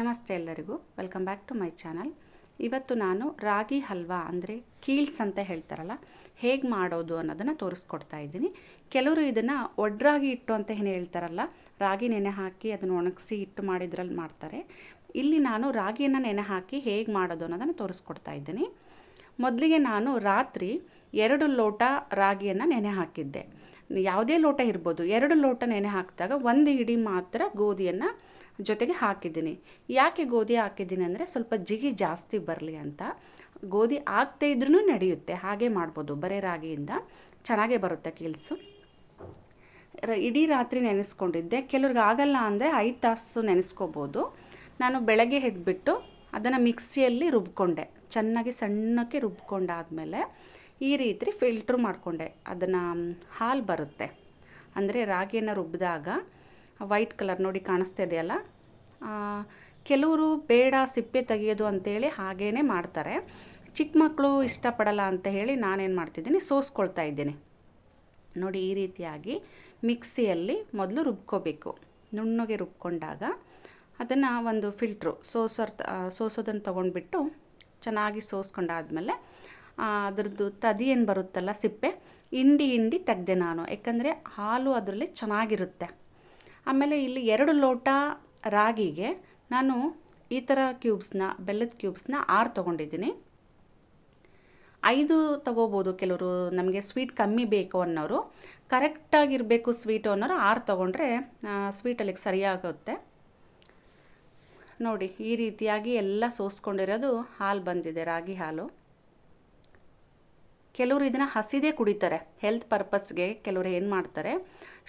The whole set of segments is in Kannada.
ನಮಸ್ತೆ ಎಲ್ಲರಿಗೂ. Welcome back to my channel ಇವತ್ತು ನಾನು ರಾಗಿ ಹಲ್ವಾ ಅಂದರೆ ಕೀಲ್ಸ್ ಅಂತ ಹೇಳ್ತಾರಲ್ಲ, ಹೇಗೆ ಮಾಡೋದು ಅನ್ನೋದನ್ನು ತೋರಿಸ್ಕೊಡ್ತಾ ಇದ್ದೀನಿ. ಕೆಲವರು ಇದನ್ನು ಒಡ್ರಾಗಿ ಇಟ್ಟು ಅಂತ ಏನು ಹೇಳ್ತಾರಲ್ಲ, ರಾಗಿ ನೆನೆ ಹಾಕಿ ಅದನ್ನು ಒಣಗಿಸಿ ಇಟ್ಟು ಮಾಡಿದ್ರಲ್ಲಿ ಮಾಡ್ತಾರೆ. ಇಲ್ಲಿ ನಾನು ರಾಗಿಯನ್ನು ನೆನೆ ಹಾಕಿ ಹೇಗೆ ಮಾಡೋದು ಅನ್ನೋದನ್ನು ತೋರಿಸ್ಕೊಡ್ತಾ ಇದ್ದೀನಿ. ಮೊದಲಿಗೆ ನಾನು ರಾತ್ರಿ ಎರಡು ಲೋಟ ರಾಗಿಯನ್ನು ನೆನೆ ಹಾಕಿದ್ದೆ. ಯಾವುದೇ ಲೋಟ ಇರ್ಬೋದು, ಎರಡು ಲೋಟ ನೆನೆ ಹಾಕಿದಾಗ ಒಂದು ಹಿಡಿ ಮಾತ್ರ ಗೋಧಿಯನ್ನು ಜೊತೆಗೆ ಹಾಕಿದ್ದೀನಿ. ಯಾಕೆ ಗೋಧಿ ಹಾಕಿದ್ದೀನಿ ಅಂದರೆ ಸ್ವಲ್ಪ ಜಿಗಿ ಜಾಸ್ತಿ ಬರಲಿ ಅಂತ. ಗೋಧಿ ಆಗ್ತಾ ಇದ್ರೂ ನಡೆಯುತ್ತೆ. ಹಾಗೆ ಮಾಡ್ಬೋದು. ಬರೀ ರಾಗಿಯಿಂದ ಚೆನ್ನಾಗೇ ಬರುತ್ತೆ ಕೀಲ್ಸು ಇಡೀ ರಾತ್ರಿ ನೆನೆಸ್ಕೊಂಡಿದ್ದೆ. ಕೆಲವ್ರಿಗೆ ಆಗಲ್ಲ ಅಂದರೆ ಐದು ತಾಸು ನೆನೆಸ್ಕೋಬೋದು. ನಾನು ಬೆಳಗ್ಗೆ ಎದ್ಬಿಟ್ಟು ಅದನ್ನು ಮಿಕ್ಸಿಯಲ್ಲಿ ರುಬ್ಕೊಂಡೆ. ಚೆನ್ನಾಗಿ ಸಣ್ಣಕ್ಕೆ ರುಬ್ಕೊಂಡಾದಮೇಲೆ ಈ ರೀತಿ ಫಿಲ್ಟ್ರ್ ಮಾಡಿಕೊಂಡೆ. ಅದನ್ನು, ಹಾಲು ಬರುತ್ತೆ. ಅಂದರೆ ರಾಗಿಯನ್ನು ರುಬ್ಬಿದಾಗ ವೈಟ್ ಕಲರ್ ನೋಡಿ ಕಾಣಿಸ್ತಾ ಇದೆಯಲ್ಲ? ಕೆಲವರು ಬೇಡ, ಸಿಪ್ಪೆ ತೆಗೆಯೋದು ಅಂತೇಳಿ ಹಾಗೇ ಮಾಡ್ತಾರೆ. ಚಿಕ್ಕ ಮಕ್ಕಳು ಇಷ್ಟಪಡಲ್ಲ ಅಂತ ಹೇಳಿ ನಾನೇನು ಮಾಡ್ತಿದ್ದೀನಿ, ಸೋಸ್ಕೊಳ್ತಾ ಇದ್ದೀನಿ. ನೋಡಿ ಈ ರೀತಿಯಾಗಿ ಮಿಕ್ಸಿಯಲ್ಲಿ ಮೊದಲು ರುಬ್ಕೋಬೇಕು. ನುಣ್ಣಗೆ ರುಬ್ಕೊಂಡಾಗ ಅದನ್ನು ಒಂದು ಫಿಲ್ಟ್ರು ಸೋಸೋರ್ ಸೋಸೋದನ್ನು ತೊಗೊಂಡ್ಬಿಟ್ಟು ಚೆನ್ನಾಗಿ ಸೋಸ್ಕೊಂಡಾದಮೇಲೆ ಅದ್ರದ್ದು ತದಿ ಏನು ಬರುತ್ತಲ್ಲ ಸಿಪ್ಪೆ, ಹಿಂಡಿ ಹಿಂಡಿ ತೆಗ್ದೆ ನಾನು. ಯಾಕಂದರೆ ಹಾಲು ಅದರಲ್ಲಿ ಚೆನ್ನಾಗಿರುತ್ತೆ. ಆಮೇಲೆ ಇಲ್ಲಿ ಎರಡು ಲೋಟ ರಾಗಿಗೆ ನಾನು ಈ ಥರ ಕ್ಯೂಬ್ಸ್ನ, ಬೆಲ್ಲದ ಕ್ಯೂಬ್ಸ್ನ ಆರು ತೊಗೊಂಡಿದ್ದೀನಿ. ಐದು ತೊಗೋಬೋದು ಕೆಲವರು, ನಮಗೆ ಸ್ವೀಟ್ ಕಮ್ಮಿ ಬೇಕು ಅನ್ನೋರು. ಕರೆಕ್ಟಾಗಿರಬೇಕು ಸ್ವೀಟು ಅನ್ನೋರು ಆರು ತೊಗೊಂಡ್ರೆ ಸ್ವೀಟಲ್ಲಿಗೆ ಸರಿಯಾಗುತ್ತೆ. ನೋಡಿ, ಈ ರೀತಿಯಾಗಿ ಎಲ್ಲ ಸೋಸ್ಕೊಂಡಿರೋದು ಹಾಲು ಬಂದಿದೆ, ರಾಗಿ ಹಾಲು. ಕೆಲವರು ಇದನ್ನು ಹಸಿದೇ ಕುಡಿತಾರೆ. ಹೆಲ್ತ್ ಪರ್ಪಸ್ಗೆ ಕೆಲವರು ಏನು ಮಾಡ್ತಾರೆ?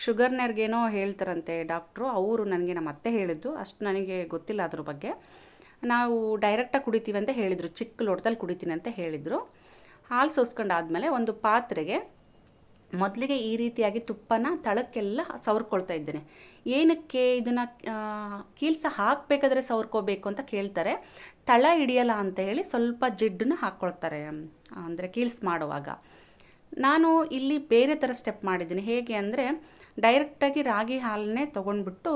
ಶುಗರ್ನರ್ಗೇನೋ ಹೇಳ್ತಾರಂತೆ ಡಾಕ್ಟ್ರು ಅವರು ನನಗೆ ನಮ್ಮ ಅತ್ತೆ ಹೇಳಿದ್ದು, ಅಷ್ಟು ನನಗೆ ಗೊತ್ತಿಲ್ಲ ಅದ್ರ ಬಗ್ಗೆ. ನಾವು ಡೈರೆಕ್ಟಾಗಿ ಕುಡಿತೀವಿ ಅಂತ ಹೇಳಿದರು, ಚಿಕ್ಕ ಲೋಟದಲ್ಲಿ ಕುಡಿತೀನಿ ಅಂತ ಹೇಳಿದರು. ಹಾಲು ಸೋಸ್ಕೊಂಡಾದಮೇಲೆ ಒಂದು ಪಾತ್ರೆಗೆ ಮೊದಲಿಗೆ ಈ ರೀತಿಯಾಗಿ ತುಪ್ಪನ ತಳಕ್ಕೆಲ್ಲ ಸವರ್ಕೊಳ್ತಾ ಇದ್ದೇನೆ. ಏನಕ್ಕೆ ಇದನ್ನು ಕೀಲ್ಸ ಹಾಕಬೇಕಾದ್ರೆ ಸವರ್ಕೋಬೇಕು ಅಂತ ಕೇಳ್ತಾರೆ. ತಳ ಹಿಡಿಯಲ್ಲ ಅಂತ ಹೇಳಿ ಸ್ವಲ್ಪ ಜಿಡ್ಡನ್ನು ಹಾಕ್ಕೊಳ್ತಾರೆ ಅಂದರೆ ಕೀಲ್ಸ್ ಮಾಡುವಾಗ. ನಾನು ಇಲ್ಲಿ ಬೇರೆ ಥರ ಸ್ಟೆಪ್ ಮಾಡಿದ್ದೀನಿ. ಹೇಗೆ ಅಂದರೆ ಡೈರೆಕ್ಟಾಗಿ ರಾಗಿ ಹಾಲನ್ನೇ ತೊಗೊಂಡ್ಬಿಟ್ಟು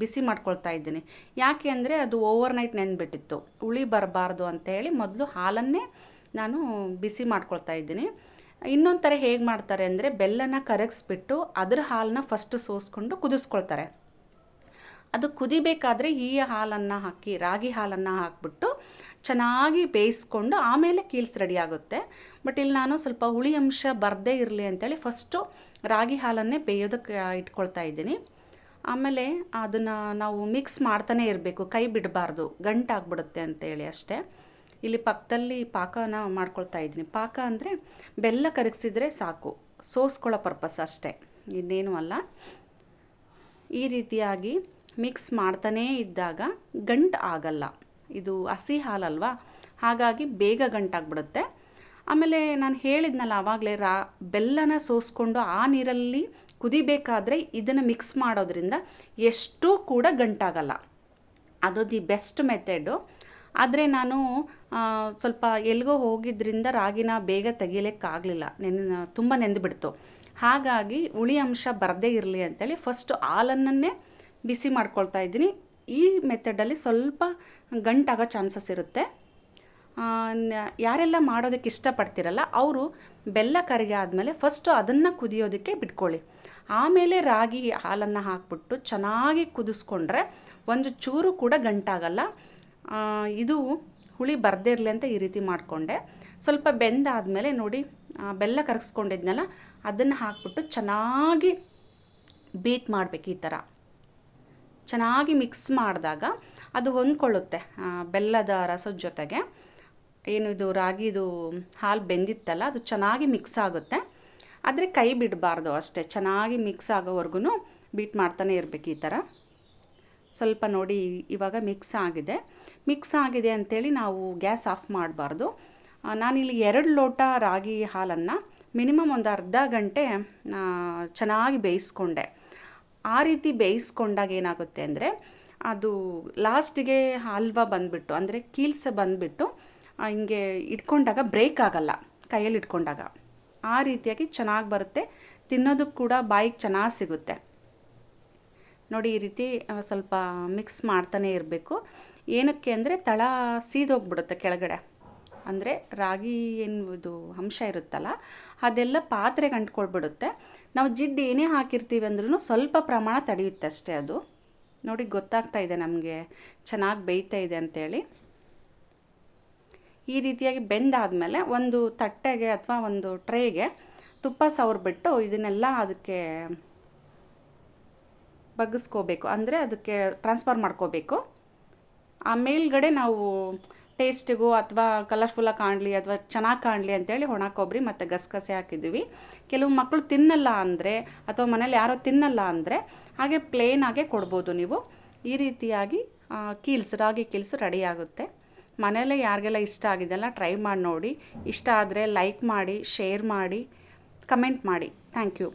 ಬಿಸಿ ಮಾಡ್ಕೊಳ್ತಾ ಇದ್ದೀನಿ. ಯಾಕೆ ಅಂದರೆ ಅದು ಓವರ್ ನೈಟ್ ನೆನ್ಬಿಟ್ಟಿತ್ತು. ಹುಳಿ ಬರಬಾರ್ದು ಅಂತ ಹೇಳಿ ಮೊದಲು ಹಾಲನ್ನೇ ನಾನು ಬಿಸಿ ಮಾಡ್ಕೊಳ್ತಾ ಇದ್ದೀನಿ. ಇನ್ನೊಂದು ಥರ ಹೇಗೆ ಮಾಡ್ತಾರೆ ಅಂದರೆ ಬೆಲ್ಲನ ಕರಗಿಸ್ಬಿಟ್ಟು ಅದರ ಹಾಲನ್ನ ಫಸ್ಟು ಸೋಸ್ಕೊಂಡು ಕುದಿಸ್ಕೊಳ್ತಾರೆ. ಅದು ಕುದಿಬೇಕಾದ್ರೆ ಈ ಹಾಲನ್ನು ಹಾಕಿ, ರಾಗಿ ಹಾಲನ್ನು ಹಾಕ್ಬಿಟ್ಟು ಚೆನ್ನಾಗಿ ಬೇಯಿಸ್ಕೊಂಡು ಆಮೇಲೆ ಕೀಲ್ಸ್ ರೆಡಿ ಆಗುತ್ತೆ. ಬಟ್ ಇಲ್ಲಿ ನಾನು ಸ್ವಲ್ಪ ಹುಳಿ ಅಂಶ ಬರದೇ ಇರಲಿ ಅಂತೇಳಿ ಫಸ್ಟು ರಾಗಿ ಹಾಲನ್ನೇ ಬೇಯೋದಕ್ಕೆ ಇಟ್ಕೊಳ್ತಾ ಇದ್ದೀನಿ. ಆಮೇಲೆ ಅದನ್ನು ನಾವು ಮಿಕ್ಸ್ ಮಾಡ್ತಾನೆ ಇರಬೇಕು, ಕೈ ಬಿಡಬಾರ್ದು, ಗಂಟಾಗ್ಬಿಡುತ್ತೆ ಅಂತೇಳಿ ಅಷ್ಟೇ. ಇಲ್ಲಿ ಪಕ್ಕದಲ್ಲಿ ಪಾಕನ ಮಾಡ್ಕೊಳ್ತಾ ಇದ್ದೀನಿ. ಪಾಕ ಅಂದರೆ ಬೆಲ್ಲ ಕರಗಿಸಿದ್ರೆ ಸಾಕು. ಸೋಸ್ಕೊಳ್ಳೋ ಪರ್ಪಸ್ ಅಷ್ಟೇ. ಇನ್ನೇನು ಅಲ್ಲ. ಈ ರೀತಿಯಾಗಿ ಮಿಕ್ಸ್ ಮಾಡ್ತಾನೇ ಇದ್ದಾಗ ಗಂಟು ಆಗಲ್ಲ. ಇದು ಹಸಿ ಹಾಲಲ್ವಾ? ಹಾಗಾಗಿ ಬೇಗ ಗಂಟಾಗ್ಬಿಡುತ್ತೆ ಆಮೇಲೆ ನಾನು ಹೇಳಿದ್ನಲ್ಲ, ಆವಾಗಲೇ ರಾ, ಬೆಲ್ಲನ ಸೋಸ್ಕೊಂಡು ಆ ನೀರಲ್ಲಿ ಕುದಿಬೇಕಾದ್ರೆ ಇದನ್ನು ಮಿಕ್ಸ್ ಮಾಡೋದ್ರಿಂದ ಎಷ್ಟೂ ಕೂಡ ಗಂಟಾಗಲ್ಲ. ಅದು ದಿ ಬೆಸ್ಟ್ ಮೆಥಡು ಆದರೆ ನಾನು ಸ್ವಲ್ಪ ಎಲ್ಲಿಗೋ ಹೋಗಿದ್ದರಿಂದ ರಾಗಿನ ಬೇಗ ತೆಗಿಲಿಕ್ಕಾಗಲಿಲ್ಲ. ನೆನೆ, ತುಂಬ ನೆಂದುಬಿಡ್ತು ಹಾಗಾಗಿ ಹುಳಿ ಅಂಶ ಬರದೇ ಇರಲಿ ಅಂತೇಳಿ ಫಸ್ಟ್ ಹಾಲನ್ನೇ ಬಿಸಿ ಮಾಡ್ಕೊಳ್ತಾ ಇದ್ದೀನಿ. ಈ ಮೆಥಡಲ್ಲಿ ಸ್ವಲ್ಪ ಗಂಟಾಗೋ ಚಾನ್ಸಸ್ ಇರುತ್ತೆ. ಯಾರೆಲ್ಲ ಮಾಡೋದಕ್ಕೆ ಇಷ್ಟಪಡ್ತಿರಲ್ಲ, ಅವರು ಬೆಲ್ಲ ಕರಿಗೆ ಆದಮೇಲೆ ಫಸ್ಟು ಅದನ್ನು ಕುದಿಯೋದಕ್ಕೆ ಬಿಟ್ಕೊಳ್ಳಿ. ಆಮೇಲೆ ರಾಗಿ ಹಾಲನ್ನು ಹಾಕ್ಬಿಟ್ಟು ಚೆನ್ನಾಗಿ ಕುದಿಸ್ಕೊಂಡ್ರೆ ಒಂದು ಚೂರು ಕೂಡ ಗಂಟಾಗಲ್ಲ. ಇದು ಹುಳಿ ಬರದೇ ಇರಲಿ ಅಂತ ಈ ರೀತಿ ಮಾಡಿಕೊಂಡೆ. ಸ್ವಲ್ಪ ಬೆಂದಾದಮೇಲೆ ನೋಡಿ ಬೆಲ್ಲ ಕರಗಿಸ್ಕೊಂಡಿದ್ನಲ್ಲ ಅದನ್ನು ಹಾಕ್ಬಿಟ್ಟು ಚೆನ್ನಾಗಿ ಬೀಟ್ ಮಾಡಬೇಕು ಈ ಥರ ಚೆನ್ನಾಗಿ ಮಿಕ್ಸ್ ಮಾಡಿದಾಗ ಅದು ಹೊಂದ್ಕೊಳ್ಳುತ್ತೆ ಬೆಲ್ಲದ ರಸದ ಜೊತೆಗೆ. ಏನು ಇದು ರಾಗಿದು ಹಾಲು ಬೆಂದಿತ್ತಲ್ಲ, ಅದು ಚೆನ್ನಾಗಿ ಮಿಕ್ಸ್ ಆಗುತ್ತೆ. ಆದರೆ ಕೈ ಬಿಡಬಾರ್ದು ಅಷ್ಟೇ, ಚೆನ್ನಾಗಿ ಮಿಕ್ಸ್ ಆಗೋವರೆಗೂ ಬೀಟ್ ಮಾಡ್ತಾನೆ ಇರಬೇಕು ಈ ಥರ ಸ್ವಲ್ಪ ನೋಡಿ ಇವಾಗ ಮಿಕ್ಸ್ ಆಗಿದೆ. ಮಿಕ್ಸ್ ಆಗಿದೆ ಅಂಥೇಳಿ ನಾವು ಗ್ಯಾಸ್ ಆಫ್ ಮಾಡಬಾರ್ದು. ನಾನಿಲ್ಲಿ ಎರಡು ಲೋಟ ರಾಗಿ ಹಾಲನ್ನು ಮಿನಿಮಮ್ ಒಂದು ಅರ್ಧ ಗಂಟೆ ಚೆನ್ನಾಗಿ ಬೇಯಿಸ್ಕೊಂಡೆ. ಆ ರೀತಿ ಬೇಯಿಸ್ಕೊಂಡಾಗ ಏನಾಗುತ್ತೆ ಅಂದರೆ ಅದು ಲಾಸ್ಟಿಗೆ ಹಲ್ವಾ ಬಂದುಬಿಟ್ಟು, ಅಂದರೆ ಕೀಲ್ಸ ಬಂದುಬಿಟ್ಟು ಹಿಂಗೆ ಇಟ್ಕೊಂಡಾಗ ಬ್ರೇಕ್ ಆಗಲ್ಲ, ಕೈಯಲ್ಲಿ ಇಟ್ಕೊಂಡಾಗ. ಆ ರೀತಿಯಾಗಿ ಚೆನ್ನಾಗಿ ಬರುತ್ತೆ. ತಿನ್ನೋದಕ್ಕೆ ಕೂಡ ಬಾಯಿಗೆ ಚೆನ್ನಾಗಿ ಸಿಗುತ್ತೆ. ನೋಡಿ ಈ ರೀತಿ ಸ್ವಲ್ಪ ಮಿಕ್ಸ್ ಮಾಡ್ತಾನೆ ಇರಬೇಕು. ಏನಕ್ಕೆ ಅಂದರೆ ತಳ ಸೀದೋಗ್ಬಿಡುತ್ತೆ ಕೆಳಗಡೆ. ಅಂದರೆ ರಾಗಿ ಎನ್ನುವುದು ಅಂಶ ಇರುತ್ತಲ್ಲ, ಅದೆಲ್ಲ ಪಾತ್ರೆಗೆ ಅಂಟ್ಕೊಳ್ಬಿಡುತ್ತೆ. ನಾವು ಜಿಡ್ಡು ಏನೇ ಹಾಕಿರ್ತೀವಿ ಅಂದ್ರೂ ಸ್ವಲ್ಪ ಪ್ರಮಾಣ ತಡೆಯುತ್ತೆ ಅಷ್ಟೇ ಅದು. ನೋಡಿ ಗೊತ್ತಾಗ್ತಾ ಇದೆ ನಮಗೆ, ಚೆನ್ನಾಗಿ ಬೇಯ್ತಾ ಇದೆ ಅಂಥೇಳಿ ಈ ರೀತಿಯಾಗಿ ಬೆಂದಾದಮೇಲೆ ಒಂದು ತಟ್ಟೆಗೆ ಅಥವಾ ಒಂದು ಟ್ರೇಗೆ ತುಪ್ಪ ಸವರ್ಬಿಟ್ಟು ಇದನ್ನೆಲ್ಲ ಅದಕ್ಕೆ ಬಗ್ಗಿಸ್ಕೋಬೇಕು. ಅಂದರೆ ಅದಕ್ಕೆ ಟ್ರಾನ್ಸ್ಫರ್ ಮಾಡ್ಕೋಬೇಕು. ಆ ಮೇಲ್ಗಡೆ ನಾವು ಟೇಸ್ಟಿಗೂ ಅಥವಾ ಕಲರ್ಫುಲ್ಲಾಗಿ ಕಾಣಲಿ ಅಥವಾ ಚೆನ್ನಾಗಿ ಕಾಣಲಿ ಅಂತೇಳಿ ಒಣ ಕೊಬ್ಬರಿ ಮತ್ತು ಗಸಗಸೆ ಹಾಕಿದ್ದೀವಿ. ಕೆಲವು ಮಕ್ಕಳು ತಿನ್ನಲ್ಲ ಅಂದರೆ ಅಥವಾ ಮನೇಲಿ ಯಾರೋ ತಿನ್ನಲ್ಲ ಅಂದರೆ ಹಾಗೆ ಪ್ಲೇನ್ ಆಗೇ ಕೊಡ್ಬೋದು ನೀವು. ಈ ರೀತಿಯಾಗಿ ಕೀಲ್ಸ್ ರಾಗಿ ಕೀಲ್ಸ್ ರೆಡಿ ಆಗುತ್ತೆ. ಮನೆಯಲ್ಲೇ ಯಾರಿಗೆಲ್ಲ ಇಷ್ಟ ಆಗಿದೆಲ್ಲ ಟ್ರೈ ಮಾಡಿ ನೋಡಿ. ಇಷ್ಟ ಆದರೆ ಲೈಕ್ ಮಾಡಿ ಶೇರ್ ಮಾಡಿ ಕಮೆಂಟ್ ಮಾಡಿ. Thank you